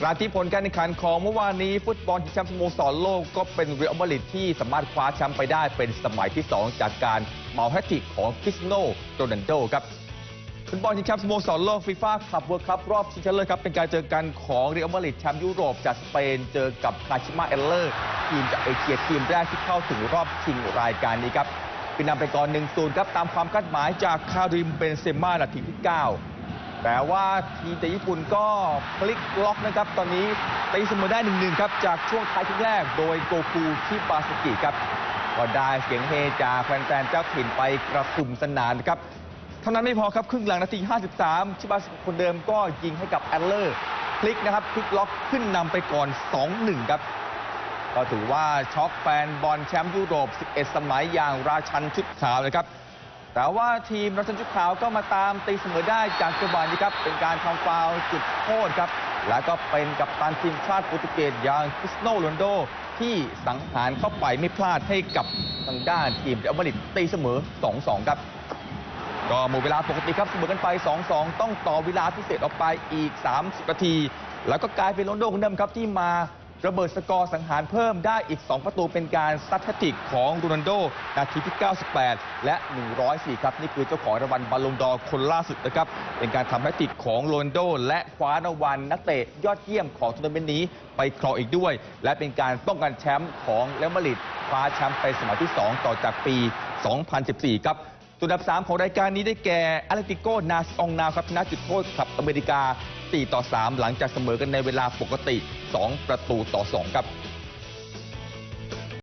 กราที่ผลการแข่งขันของเมื่อวานนี้ ฟุตบอลชิงแชมป์สโมสรโลกก็เป็นเรอัลมาดริดที่สามารถคว้าแชมป์ไปได้เป็นสมัยที่ 2 จากการเมาแฮตติกของคริสโนโรนัลโดครับฟุตบอลชิงแชมป์สโมสรโลกฟีฟ่าคัพเวิร์คัพรอบชิงชนะเลิศครับเป็นการเจอกันของเรอัลมาดริดแชมป์ยุโรปจากสเปนเจอกับคาชิมาเอลเลอร์ทีมจากเอเชียทีมแรกที่เข้าถึงรอบชิงรายการนี้ครับเป็นนำไปก่อน1-0ครับตามความคาดหมายจากคาริมเบนเซม่านาทีที่ 9 แต่ว่าทีมจากญี่ปุ่นก็พลิกล็อกนะครับ ตอนนี้ตีเสมอได้1-1ครับ จากช่วงท้ายครึ่งแรกโดยโกคูชิบาสกิครับก็ได้เสียงเฮจากแฟนๆเจ้าถิ่นไปกระสุมสนานนะครับเท่านั้นไม่พอครับครึ่งหลังนาที 53 ชิบาสกิคนเดิมก็ยิงให้กับแอลเลอร์พลิกนะครับพลิกล็อกขึ้นนำไปก่อน 2-1 ครับ ก็ถือว่าช็อกแฟนบอลแชมป์ยุโรป 11 สมัยอย่างราชันชุดขาวเลยครับ แต่ว่าทีมราชันชุดขาวก็มาตามตีเสมอได้จากจังหวะนี้ครับ เป็นการทำฟาวจุดโทษครับ แล้วก็เป็นกับตันทีมชาติโปรตุเกสอย่างคริสโนโรนโด ที่สังหารเข้าไปไม่พลาดให้กับทางด้านทีมเรอัลมาดริดตีเสมอ 2-2 ครับก็หมดเวลาปกติครับเสมอกันไป 2-2 ต้องต่อเวลาพิเศษออกไปอีก 30 นาที แล้วก็กลายเป็นโรนโดคนเดิมครับที่มา ระเบิดสกอร์สังหารเพิ่มได้อีก 2 ประตูเป็นการซัดแฮตทริกของโรนัลโด นาทีที่ 98 และ 104 ครับ นี่คือเจ้าของรางวัลบอลลงดอร์คนล่าสุดนะครับ เป็นการทำแฮตทริกของโรนัลโด และคว้ารางวัลนักเตะยอดเยี่ยมของทัวร์นาเมนต์นี้ไปครองอีกด้วย และเป็นการป้องกันแชมป์ของเลมาริดคว้าแชมป์เป็นสมัยที่ 2 ต่อจากปี 2014 ครับ ตัวอันดับ 3 ของรายการนี้ได้แก่อาเลติโกนาสองนาวครับชนะจุดโทษกับอเมริกา 4 ต่อ 3 หลังจากเสมอกันในเวลาปกติ 2 ประตูต่อ 2 ครับ